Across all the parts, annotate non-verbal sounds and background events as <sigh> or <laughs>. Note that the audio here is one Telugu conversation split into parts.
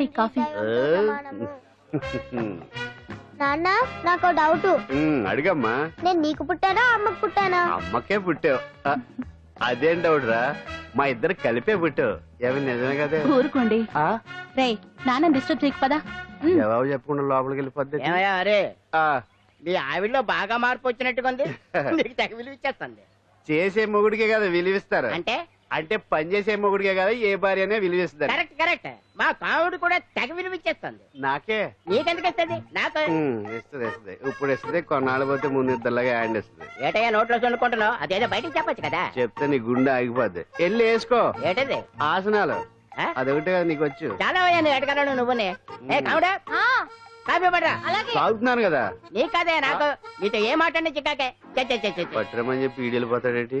ఇదిగోండి కాఫీ. నాన్న నాకు డౌట్. అడిగమ్మా. నేను నీకు పుట్టానా అమ్మకు పుట్టానా? అమ్మకే పుట్టావు. అదేం డౌట్ రా? మా ఇద్దరు కలిపే పుట్టావు. ఏమి నిజమే కదే? ఊరుకోండి. ఆ? రే నాన్న డిస్టర్బ్ చేయకు పదా. జవాబు చెప్పకుండా లోపలికి వెళ్ళిపోద్ది. ఏమయ్యా అరే? ఆ, మీ ఆవిడలో బాగా మార్పు వచ్చినట్టుగా ఉంది <laughs> నీకు తెగ విలువ ఇచ్చేస్తుంది చేసే మొగుడికే కదా విలువిస్తారు. అంటే? అంటే పని చేసే మొగుడికే కదా ఏ భార్య అనే. విలువిస్తారు కరెక్ట్ కరెక్ట్. మా కావుడు కూడా తెగ విలువ ఇచ్చేస్తుంది. నాకే? నీకెందుకు ఇస్తుంది నాకు ఉమ్, ఇస్తుంది ఇస్తుంది. ఇప్పుడు ఇస్తుంది కొన్నాళ్ళు పోతే ముందు ఇద్దరులాగా హ్యాండ్ ఇస్తుంది. ఏటయ్యా నోట్లో చల్లుకుంటున్నావు అదేదో బయటికి చెప్పొచ్చు కదా. చెప్తే నీ గుండె ఆగిపోద్ది. వెళ్ళి వేసుకో. ఏటది? ఆసనాలు? అదొకటే కదా నీకు వచ్చు. చాలా అయ్యా నువ్వు ఎడగలను నువ్వునే. ఏ కావుడా కాఫీ పడరా? తాగుతున్నాను కదా. నీ కదే నాకు. నీతో ఏ మాట్లాడి చిక్కాకే. చె చె చె చె చె. పట్టరమని చెప్పి వెళ్ళిపోతాడేటి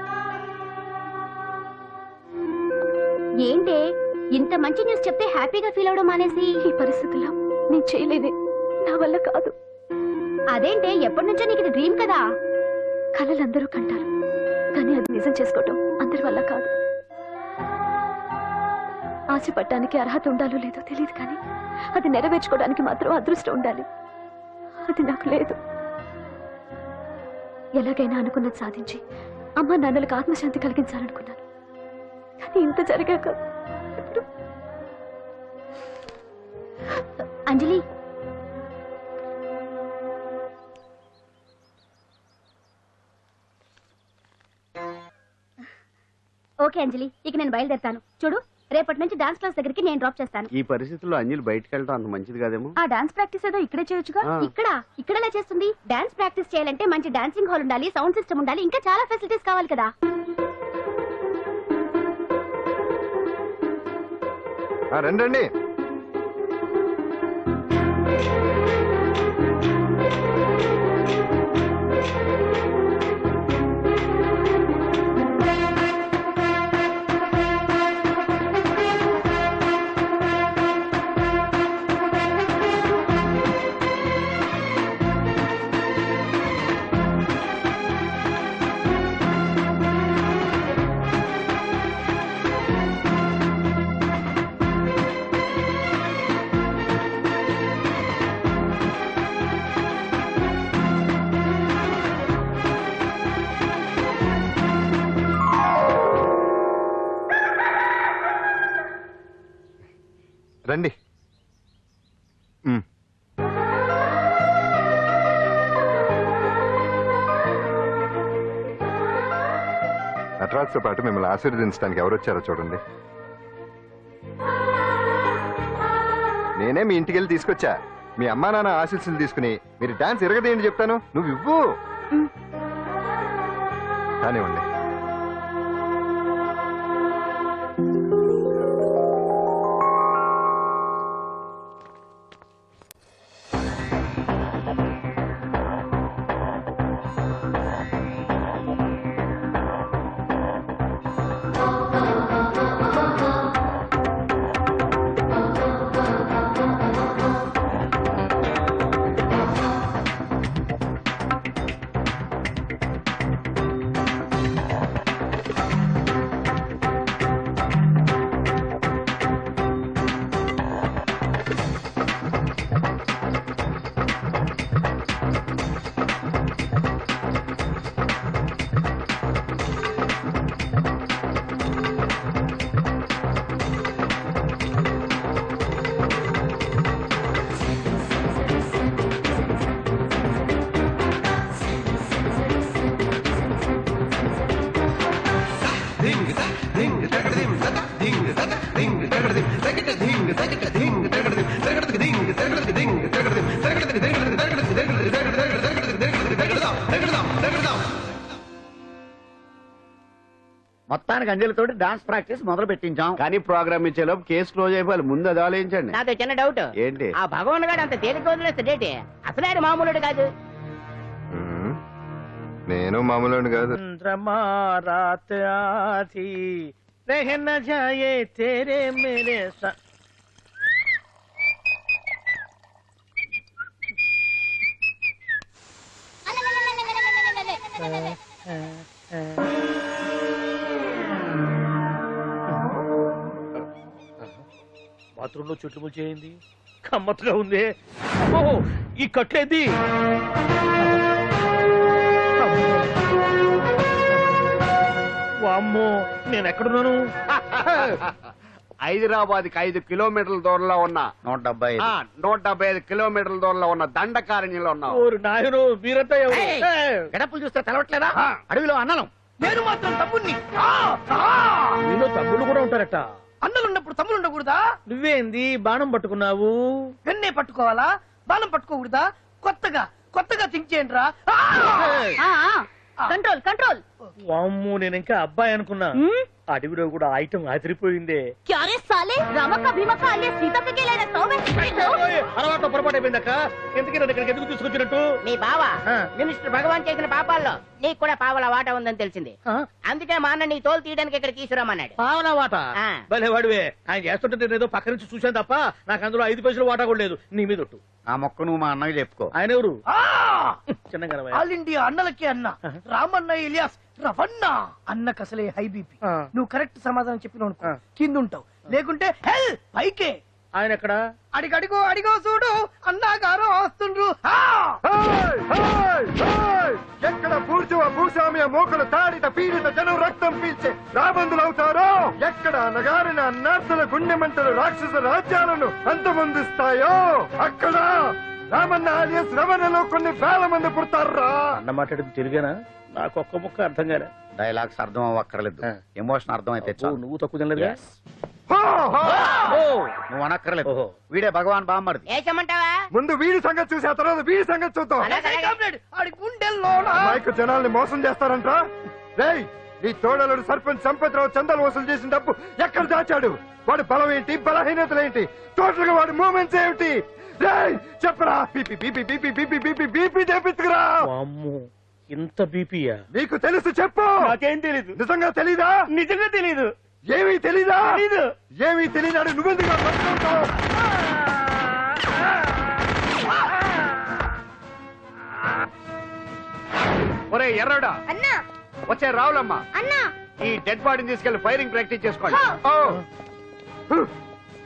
ఏంటే? ఇంత మంచి న్యూస్ చెప్తే హ్యాపీగా ఫీల్ అవడం మానేసి? ఈ పరిస్థితుల్లో నేను చేయలేదే. నా వల్ల కాదు. అదేంటే ఎప్పటి నుంచో నీకు ఇది డ్రీమ్ కదా? కళలు అందరూ కంటారు. కానీ అది నిజం చేసుకోవటం అందరి వల్ల కాదు. ఆశపడటానికి అర్హత ఉండాలో లేదో తెలియదు కానీ అది నెరవేర్చుకోవడానికి మాత్రం అదృష్టం ఉండాలి. అది నాకు లేదు. ఎలాగైనా అనుకున్నది సాధించి అమ్మ నాన్నలకు ఆత్మశాంతి కలిగించాలనుకున్నాను. కానీ ఇంత జరిగాక. అంజలి. ఓకే అంజలి ఇక నేను బయలుదేరుతాను. చూడు రేపటి నుంచి డాన్స్ క్లాస్ దగ్గరికి నేను డ్రాప్ చేస్తాను. ఈ పరిస్థితుల్లో అంజలి బయటకు వెళ్ళడం అంత మంచిది కాదేమో? ఆ డాన్స్ ప్రాక్టీస్ ఏదో ఇక్కడే చేయొచ్చుగా. ఇక్కడ ఇక్కడ ఎలా చేస్తుంది? డాన్స్ ప్రాక్టీస్ చేయాలంటే మంచి డాన్సింగ్ హాల్ ఉండాలి సౌండ్ సిస్టమ్ ఉండాలి ఇంకా చాలా ఫెసిలిటీస్ కావాలి కదా. రండి రండి. రండి. నటరాజ్తో పాటు మిమ్మల్ని ఆశీర్వదించడానికి ఎవరు వచ్చారో చూడండి. నేనే మీ ఇంటికి వెళ్ళి తీసుకొచ్చా. మీ అమ్మా నాన్న ఆశీస్సులు తీసుకుని మీరు డాన్స్ ఎరగదేంటి చెప్తాను. నువ్వు ఇవ్వు. కానివ్వండి. మొత్తానికి అంజలితోటి డాన్స్ ప్రాక్టీస్ మొదలు పెట్టించాం. కానీ ప్రోగ్రామ్ ఇచ్చే లోపు కేసు క్లోజ్ అయిపోవాలి. ముందు అది ఆలోచించండి. నాతో చిన్న డౌట్ ఏంటి? ఆ భగవాన్ గారు అంత తేలిక వదిలేస్తాడేటి అసలే మామూలుడు కాదు. నేను మామూలు కాదు. రాత్రి रहना జాయే तेरे मेरे బాత్రూంలో చెట్లు ముల్చేయింది కమ్మత్తుగా ఉంది. ఓ ఈ కట్లేది వామ్మో నేను ఎక్కడున్నాను? హైదరాబాద్కి ఐదు కిలోమీటర్ల దూరంలో ఉన్న నూట డెబ్బై. ఆ, నూట డెబ్బై ఐదు కిలోమీటర్ల దూరంలో ఉన్న దండకారణ్యంలో ఉన్నావు. ఓరు నాయను మీరంతా ఎవరు? ఏయ్! ఏయ్! గడపలు చూస్తే తెలవట్లేదా? అడవిలో అన్నలం. నేను మాత్రం తమ్ముణ్ణి. మీలో తమ్ముళ్ళు కూడా ఉంటారట. అన్నలు ఉన్నప్పుడు తమ్ముడు ఉండకూడదా? నువ్వేంది? బాణం పట్టుకున్నావు. వెన్నే పట్టుకోవాలా? బాణం పట్టుకోకూడదా? కొత్తగా కొత్తగా థింక్ చేయండి రా కంట్రోల్ కంట్రోల్. వామ్ము నేను ఇంకా అబ్బాయి అనుకున్నా. అడవిలో కూడా ఐటమ్ ఆదిరిపోయిందే క్యారే సాలే రమక భీమక అలియా సీతక్క గేలైన సౌమె అలవాటు పొరపాటు అయిపోయిందక్క. ఎందుకు నన్ను ఇక్కడికి ఎందుకు తీసుకొచ్చినట్టు? మీ బావ ఆ. మినిస్టర్ భగవాన్ చేసిన పాపాల్లో నీకు కూడా పావల వాట ఉందని తెలిసింది? అందుకే మా అన్న నీ తోలు తీయడానికి ఇక్కడ తీసుకురామన్నాడు పావలా వాట. భలే వాడివే. ఆయన చేస్తుంటే నేను ఏదో పక్క నుంచి చూశాను తప్ప నాకు అందులో ఐదు పైసలు వాటా కూడా లేదు. నీ మీద ఆ మొక్క నువ్వు మా అన్నయ్య చెప్పుకో. ఆయన ఎవరు? చిన్నగా ఆల్ ఇండియా అన్నలకి అన్న. రామన్న ఇలియాస్ రవన్న అన్నకు అసలే హై బీపీ. నువ్వు కరెక్ట్ సమాధానం చెప్పిన. కింద ఉంటావు లేకుంటే హెల్ పైకే ఆయన ఎక్కడ అడిగడిగో అడిగో చూడు వస్తుండ్రు! హేయ్! హేయ్! హేయ్! ఎక్కడ పూర్చువ భూస్వామ్య మోకలు తాడిత పీడిత జనం రక్తం పీల్చే రాబందులవుతారో ఎక్కడ నగారిన నర్సుల గుండె మంటలు రాక్షస రాజ్యాలను అంతమొందిస్తాయో అక్కడ రామన్న ఆలియస్ రమణలో కొన్ని వేల మంది పుడతారా అన్న మాట్లాడింది తెలుగేనా నాకు ఒక్క ముక్క అర్థం కాలే. డైలాగ్స్ అర్థం అవ్వక్కర్లేదు. ఎమోషన్ అర్థం అయితే చాలు. నువ్వు తక్కువ Yes. ఓ, నువ్వు అనక్కర్లేదు. ఓహో. వీడే భగవాన్ వేసమంటావా ముందు వీడి సంగతి చూసి ఆ తర్వాత వీడి సంగతి చూద్దాం. జనాల్ని మోసం చేస్తారంట రేయ్ నీ తోడలుడు సర్పంచ్ సంపత్రావు చందాలు వసూలు చేసిన డబ్బు ఎక్కడ దాచాడు? వాడి బలం ఏంటి? బలహీనతలు ఏంటి? టోటల్గా వాడి మూమెంట్స్ ఏమిటి? రేయ్ చెప్పరా? BP BP BP BP BP BP వామ్మో. ఇంత బీపీయా నీకు తెలుసు చెప్పు. నాకేం తెలీదు. నిజంగా తెలీదా? నిజంగా తెలీదు. ఏమీ తెలీదా? తెలీదు. ఏమీ తెలీదాడు నువ్వెందుకు పట్టుకుంటావు ఒరే ఎర్రడా అన్నా. వచ్చే రావులమ్మా. అన్నా. ఈ డెడ్ బాడీని తీసుకెళ్ళి ఫైరింగ్ ప్రాక్టీస్ చేసుకోండి ఓ.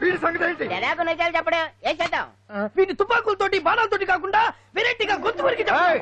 వీడి సంగతి ఏంటి? ఎలాగో నిజాలు చెప్పడు ఏం చేద్దాం? వీటి తుపాకులతోటి బాణాలతోటి కాకుండా వెరైటీగా గొంతు వరకు ఏయ్!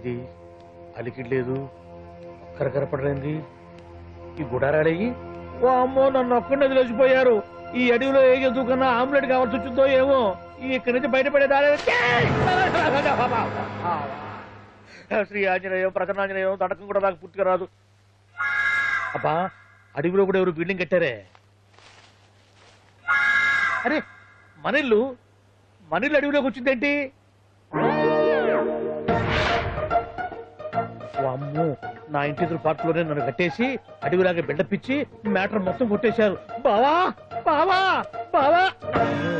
ఏంది అలికిడ్ లేదు కరకరపడలేంది. ఈ గుడారాడయ్యి ఓ అమ్మో నన్ను ఒక్కడిని వదిలేసిపోయారు. ఈ అడవిలో ఏ జంతువు కన్నా ఆమ్లెట్ కావాల్సి వచ్చిందో ఏమో. ఈ ఇక్కడి నుంచి బయటపడే దారి శ్రీ ఆంజనేయం ప్రసన్నాంజనేయం తడకం కూడా నాకు పూర్తిగా రాదు. అబ్బా అడవిలో కూడా ఎవరు బిల్డింగ్ కట్టారే? అరే మనిల్లు మనిల్లు అడవిలోకి వచ్చిందేంటి? అమ్ము నా ఇంటి ఎదురు పార్ట్లోనే నన్ను కట్టేసి అడవిలాగా బిడ్డపిచ్చి మ్యాటర్ మొత్తం కొట్టేశారు. బావా బావా బావా. అమ్మో,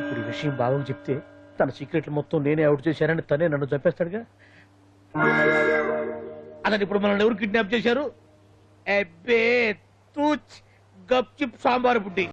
ఇప్పుడు ఈ విషయం బావకు చెప్తే తన సీక్రెట్లు మొత్తం నేనే అవుట్ చేశానని తనే నన్ను చంపేస్తాడుగా? అతను ఇప్పుడు మనల్ని ఎవరు కిడ్నాప్ చేశారు? అబ్బే తూచ్ గప్ చిప్ సాంబార్ బుడ్డి.